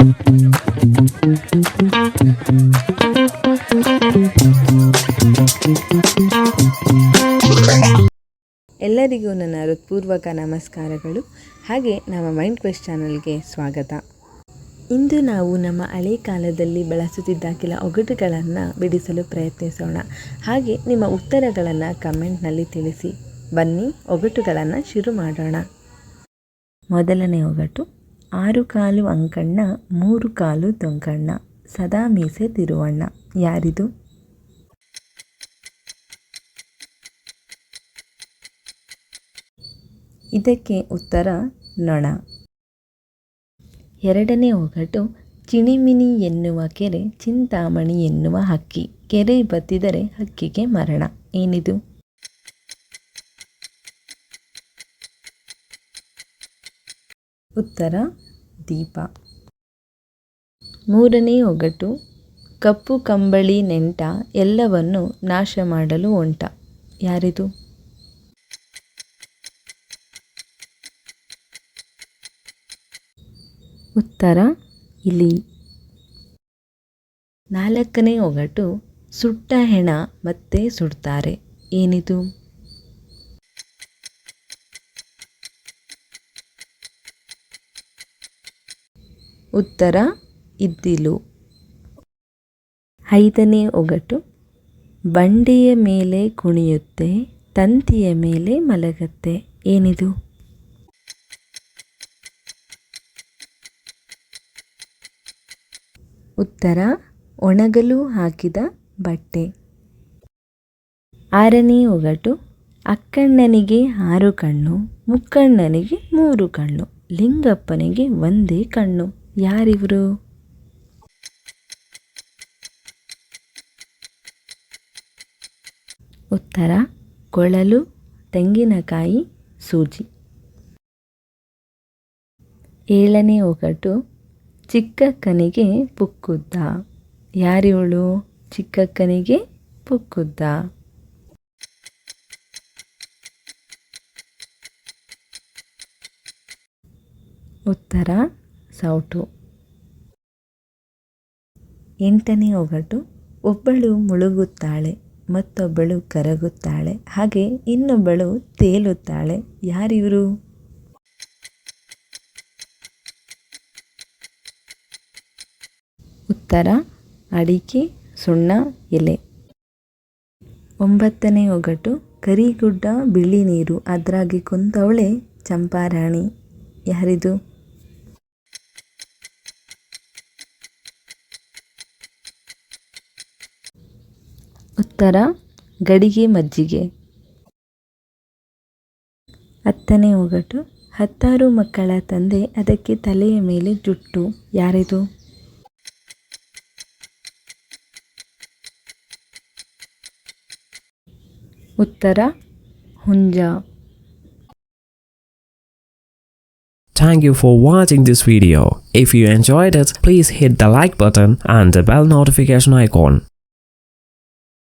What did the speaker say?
ಎಲ್ಲರಿಗೂ ನನ್ನ ಹೃತ್ಪೂರ್ವಕ ನಮಸ್ಕಾರಗಳು. ಹಾಗೆ ನಮ್ಮ ಮೈಂಡ್ ಕ್ವೆಸ್ಟ್ ಚಾನಲ್ಗೆ ಸ್ವಾಗತ. ಇಂದು ನಾವು ನಮ್ಮ ಹಳೆ ಕಾಲದಲ್ಲಿ ಬಳಸುತ್ತಿದ್ದ ಕೆಲ ಒಗಟುಗಳನ್ನು ಬಿಡಿಸಲು ಪ್ರಯತ್ನಿಸೋಣ. ಹಾಗೆ ನಿಮ್ಮ ಉತ್ತರಗಳನ್ನು ಕಮೆಂಟ್ನಲ್ಲಿ ತಿಳಿಸಿ. ಬನ್ನಿ, ಒಗಟುಗಳನ್ನು ಶುರು ಮಾಡೋಣ. ಮೊದಲನೇ ಒಗಟು. ಆರು ಕಾಲು ಅಂಕಣ್ಣ, ಮೂರು ಕಾಲು ತೊಂಕಣ್ಣ ಸದಾ ಮೀಸೆ ತಿರುವಣ್ಣ. ಯಾರಿದು? ಇದಕ್ಕೆ ಉತ್ತರ ನೊಣ. ಎರಡನೇ ಒಗಟು ಚಿಣಿಮಿನಿ ಎನ್ನುವ ಕೆರೆ, ಚಿಂತಾಮಣಿ ಎನ್ನುವ ಹಕ್ಕಿ. ಕೆರೆ ಬತ್ತಿದರೆ ಹಕ್ಕಿಗೆ ಮರಣ. ಏನಿದು? ಉತ್ತರ, ದೀಪ. ಮೂರನೇ ಒಗಟು, ಕಪ್ಪು ಕಂಬಳಿ ನೆಂಟ ಎಲ್ಲವನ್ನು ನಾಶ ಮಾಡಲು ಒಂಟ. ಯಾರಿದು? ಉತ್ತರ, ಇಲಿ. ನಾಲ್ಕನೇ ಒಗಟು, ಸುಟ್ಟ ಹೆಣ ಮತ್ತೆ ಸುಡ್ತಾರೆ. ಏನಿದು? ಉತ್ತರ, ಇದ್ದಿಲು. ಐದನೇ ಒಗಟು. ಬಂಡೆಯ ಮೇಲೆ ಕುಣಿಯುತ್ತೆ, ತಂತಿಯ ಮೇಲೆ ಮಲಗತ್ತೆ. ಏನಿದು? ಉತ್ತರ, ಒಣಗಲು ಹಾಕಿದ ಬಟ್ಟೆ. ಆರನೇ ಒಗಟು. ಅಕ್ಕಣ್ಣನಿಗೆ ಆರು ಕಣ್ಣು, ಮುಕ್ಕಣ್ಣನಿಗೆ ಮೂರು ಕಣ್ಣು, ಲಿಂಗಪ್ಪನಿಗೆ ಒಂದೇ ಕಣ್ಣು. ಯಾರಿವರು? ಉತ್ತರ ಕೊಳಲು ತೆಂಗಿನಕಾಯಿ ಸೂಜಿ. ಏಳನೇ ಒಗಟು ಚಿಕ್ಕಕ್ಕನಿಗೆ ಪುಕ್ಕುದ್ದ. ಯಾರಿವಳು? ಚಿಕ್ಕಕ್ಕನಿಗೆ ಪುಕ್ಕುದ್ದ. ಉತ್ತರ ಸೌಟು ಎಂಟನೇ ಒಗಟು, ಒಬ್ಬಳು ಮುಳುಗುತ್ತಾಳೆ, ಮತ್ತೊಬ್ಬಳು ಕರಗುತ್ತಾಳೆ, ಹಾಗೆ ಇನ್ನೊಬ್ಬಳು ತೇಲುತ್ತಾಳೆ. ಯಾರಿವರು? ಉತ್ತರ, ಅಡಿಕೆ, ಸುಣ್ಣ, ಎಲೆ. ಒಂಬತ್ತನೇ ಒಗಟು, ಕರಿಗುಡ್ಡ, ಬಿಳಿ ನೀರು, ಅದ್ರಾಗಿ ಕುಂತವಳೆ ಚಂಪಾರಾಣಿ. ಯಾರಿದು? ಉತ್ತರ ಗಡಿಗೆ ಮಜ್ಜಿಗೆ ಹತ್ತನೇ ಒಗಟು ಹತ್ತಾರು ಮಕ್ಕಳ ತಂದೆ ಅದಕ್ಕೆ ತಲೆಯ ಮೇಲೆ ಜುಟ್ಟು ಯಾರಿದು ಉತ್ತರ ಹುಂಜ Thank you for watching this video. If you enjoyed it, please hit the like button and the bell notification icon.